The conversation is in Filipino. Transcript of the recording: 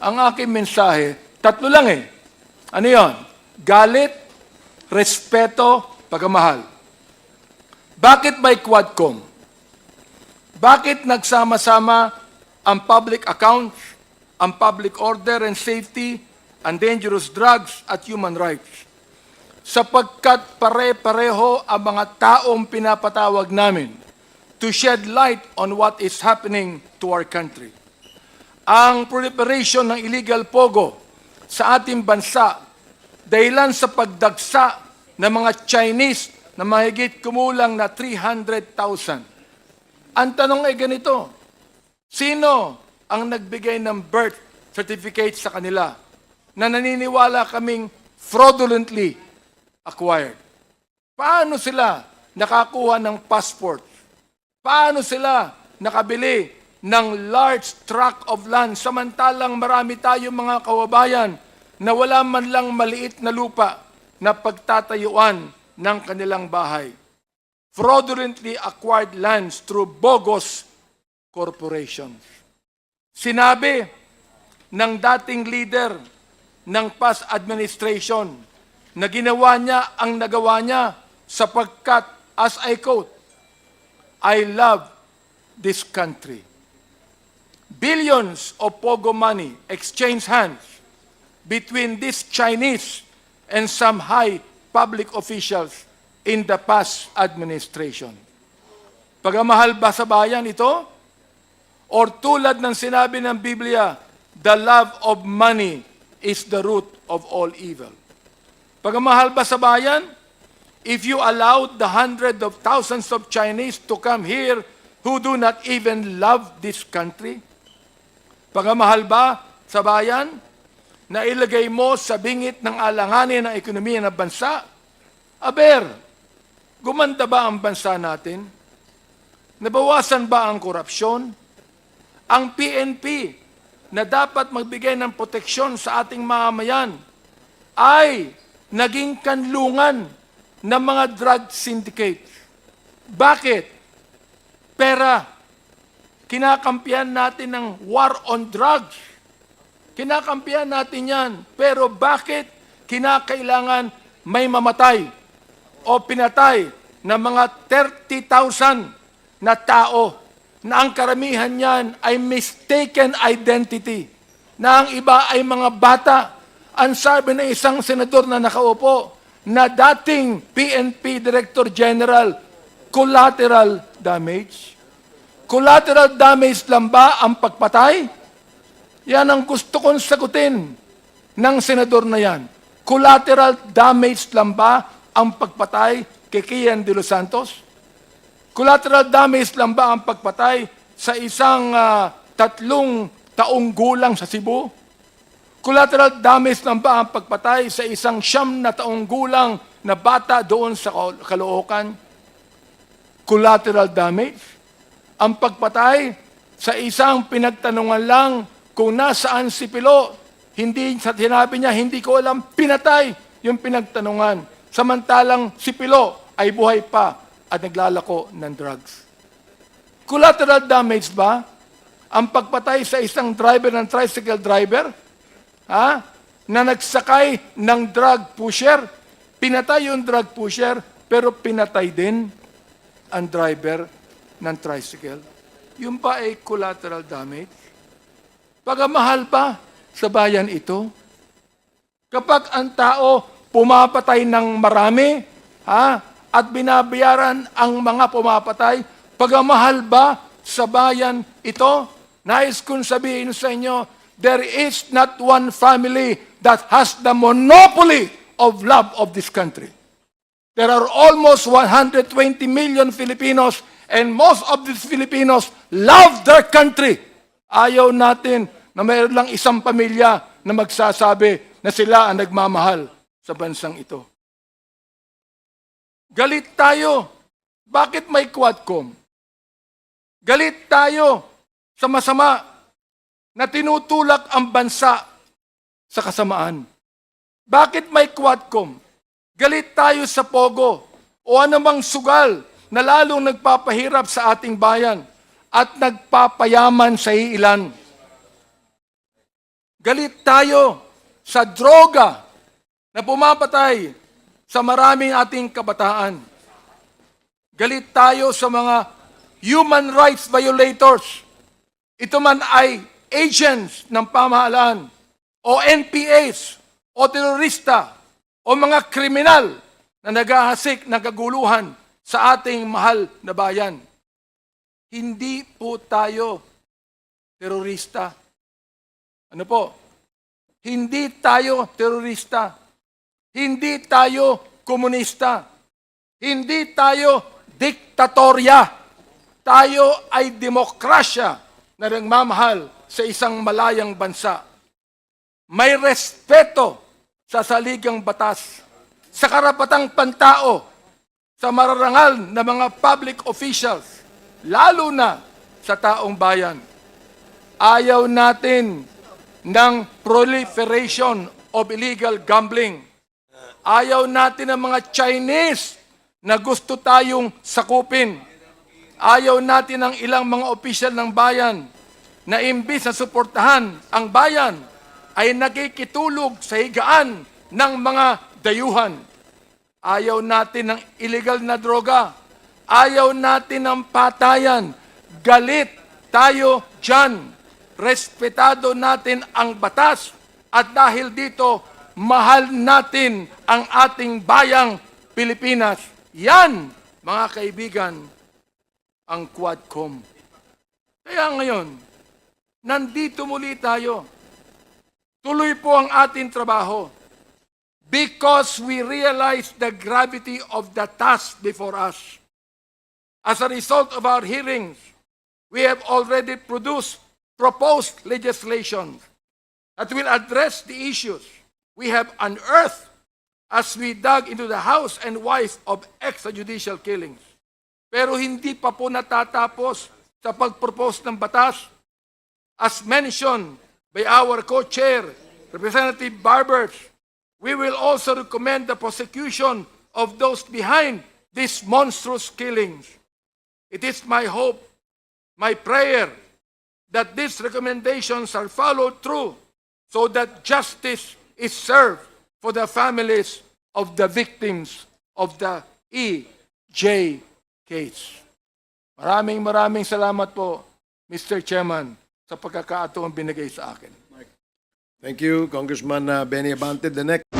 ang aking mensahe, tatlo lang eh. Ano yon? Galit, respeto, pagmamahal. Bakit may Quadcom? Bakit nagsama-sama ang public accounts, ang public order and safety, ang dangerous drugs at human rights? Sapagkat pare-pareho ang mga taong pinapatawag namin to shed light on what is happening to our country. Ang proliferation ng illegal pogo sa ating bansa dahilan sa pagdagsa ng mga Chinese na mahigit kumulang na 300,000. Ang tanong ay ganito, sino ang nagbigay ng birth certificate sa kanila na naniniwala kaming fraudulently acquired? Paano sila nakakuha ng passport? Paano sila nakabili ng large tract of land samantalang marami tayong mga kawabayan na wala man lang maliit na lupa na pagtatayuan ng kanilang bahay? Fraudulently acquired lands through bogus corporations. Sinabi ng dating leader ng past administration na ginawa niya ang nagawa niya sapagkat, as I quote, I love this country. Billions of Pogo money exchanged hands between these Chinese and some high public officials in the past administration. Pagmamahal ba sa bayan ito? Or tulad ng sinabi ng Biblia, the love of money is the root of all evil. Pagmamahal ba sa bayan? If you allowed the hundreds of thousands of Chinese to come here who do not even love this country? Pagmamahal ba sa bayan na ilagay mo sa bingit ng alanganin ng ekonomiya ng bansa? Aber, gumanda ba ang bansa natin? Nabawasan ba ang korupsyon? Ang PNP na dapat magbigay ng proteksyon sa ating mamamayan ay naging kanlungan ng mga drug syndicate. Bakit? Pera. Kinakampihan natin ng war on drugs. Kinakampihan natin yan. Pero bakit kinakailangan may mamatay o pinatay ng mga 30,000 na tao na ang karamihan niyan ay mistaken identity, na ang iba ay mga bata. Ang sabi ng isang senador na nakaupo, na dating PNP Director General, collateral damage. Collateral damage lang ba ang pagpatay? Yan ang gusto kong sagutin ng senador na yan. Collateral damage lang ba ang pagpatay kay Kian de los Santos? Collateral damage lang ba ang pagpatay sa isang ah, tatlong taong gulang sa Cebu? Collateral damage lang ba ang pagpatay sa isang siyam na taong gulang na bata doon sa Caloocan? Collateral damage? Ang pagpatay sa isang pinagtanungan lang kung nasaan si Pilo, hindi sa sinabi niya, hindi ko alam, pinatay yung pinagtanungan. Samantalang si Pilo ay buhay pa at naglalako ng drugs. Collateral damage ba? Ang pagpatay sa isang driver ng tricycle driver? Ha? Na nagsakay ng drug pusher? Pinatay yung drug pusher, pero pinatay din ang driver ng tricycle. Yung pa ay collateral damage. Pagamahal pa sa bayan ito? Kapag ang tao pumapatay ng marami, ha, at binabayaran ang mga pumapatay, pagamahal ba sa bayan ito? Nais kong sabihin sa inyo, there is not one family that has the monopoly of love of this country. There are almost 120 million Filipinos and most of these Filipinos love their country. Ayaw natin na mayroon lang isang pamilya na magsasabi na sila ang nagmamahal sa bansang ito. Galit tayo. Bakit may Quadcom? Galit tayo sa masama na tinutulak ang bansa sa kasamaan. Bakit may Quadcom? Galit tayo sa Pogo o anumang sugal na lalong nagpapahirap sa ating bayan at nagpapayaman sa ilan. Galit tayo sa droga na pumapatay sa maraming ating kabataan. Galit tayo sa mga human rights violators. Ito man ay agents ng pamahalaan o NPAs o terorista o mga kriminal na naghahasik ng kaguluhan sa ating mahal na bayan. Hindi po tayo terorista. Ano po? Hindi tayo terorista. Hindi tayo komunista. Hindi tayo diktatorya. Tayo ay demokrasya na nagmamahal sa isang malayang bansa. May respeto sa saligang batas, sa karapatang pantao, sa mararangal na mga public officials, lalo na sa taong bayan. Ayaw natin ng proliferation of illegal gambling. Ayaw natin ng mga Chinese na gusto tayong sakupin. Ayaw natin ng ilang mga opisyal ng bayan na imbis na suportahan ang bayan ay nakikitulog sa higaan ng mga dayuhan. Ayaw natin ng illegal na droga. Ayaw natin ng patayan. Galit tayo dyan. Respetado natin ang batas. At dahil dito, mahal natin ang ating bayang Pilipinas. Yan, mga kaibigan, ang Quadcom. Kaya ngayon, nandito muli tayo. Tuloy po ang ating trabaho because we realize the gravity of the task before us. As a result of our hearings, we have already produced proposed legislation that will address the issues we have unearthed as we dug into the house and wife of extrajudicial killings. Pero hindi pa po natatapos sa pagpropose ng batas as mentioned by our co-chair, Representative Barbers, we will also recommend the prosecution of those behind these monstrous killings. It is my hope, my prayer, that these recommendations are followed through so that justice is served for the families of the victims of the EJ case. Maraming maraming salamat po, Mr. Chairman, sa pagkakataong binigay sa akin. Thank you, Congressman uh, Benny Abante. The next.